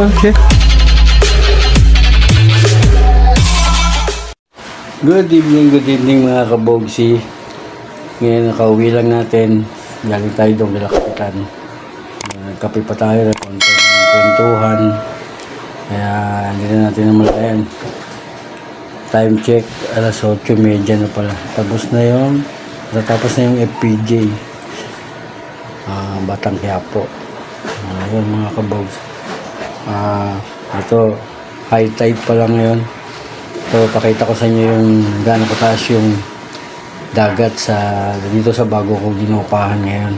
Okay. Good evening, good evening mga kabogsi. Ngayon nakauwi lang natin. Galing tayo doon kila Kapitan. Nagkape pa tayo na konting kwentuhan. Kaya hindi na natin namalayan. Time check, alas 8.30 na pala. Tapos na yung, natapos na yung FPJ. Ah, Batang Quiapo. Ah, yun mga kabogs. Ah, ito, high tide pa lang ngayon. So, pakita ko sa inyo yung gaano kataas yung dagat sa dito sa bago ko ginupahan ngayon.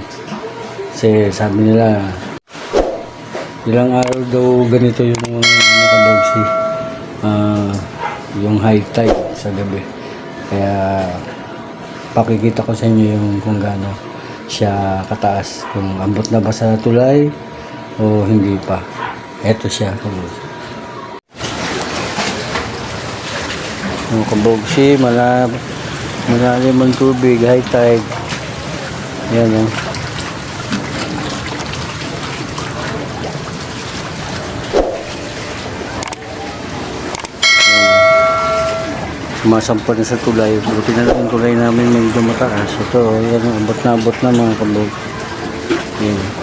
Kasi sabi nila, ilang araw daw ganito yung ano kabogsi. Ah, yung high tide sa gabi. Kaya pakikita ko sa inyo yung kung gaano siya kataas. Kung ambot na ba sa tulay o hindi pa. Eto siya. kabogsi. Yung kabogsi, malab, malalim ang tubig, high tide. Yan o. Sumasampad na sa tulay. Buti na lang ang tulay namin medyo mataas. Ito, yan, abot na abot na mga kabog. Yan.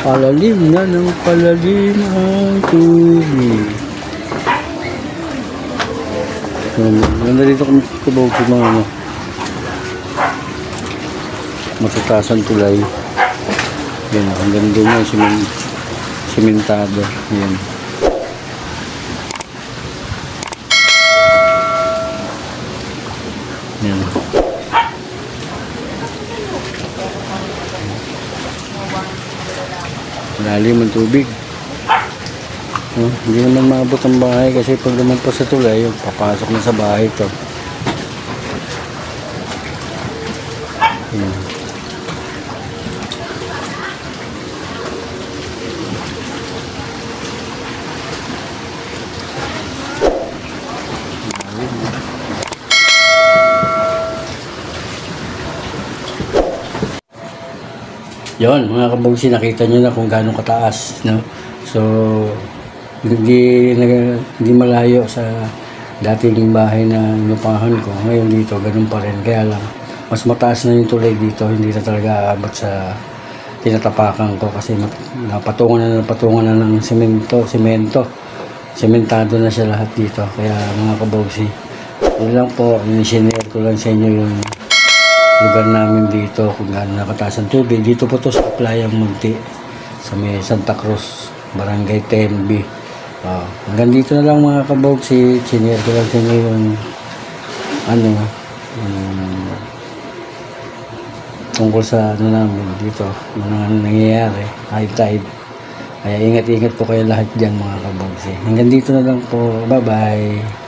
Palalim na ng palalim ang tubig. Ganda dito kung tubog sa mga ano. Matatasan tulay. Yan, ang ganda niya, simen, simentado. Yan. Lalim ang tubig. Oh, hindi naman maabot ang bahay kasi pag lumampas sa tulay, papasok na sa bahay to. Yan. Yon, mga kabugsi, nakita nyo na kung gaano kataas, no? So, hindi, hindi malayo sa dating bahay na inupahan ko. Ngayon dito, ganun pa rin. Kaya lang, mas mataas na yung tulay dito. Hindi na talaga aabot sa tinatapakan ko kasi napatungan na napatungan na ng semento, semento. Sementado na siya lahat dito. Kaya mga kabogsi, yun lang po, in-share ko lang sa inyo yung lugar namin dito kung gaano nakataas ang tubig. Dito po to sa Playang Munti sa may Santa Cruz, Barangay 10B. Ah, hanggang dito na lang mga kabog si Chinier ko lang sa inyo yung ano tungkol sa ano namin dito mga nangyayari high tide kaya ingat-ingat po kayo lahat dyan mga kabog hanggang dito na lang po bye bye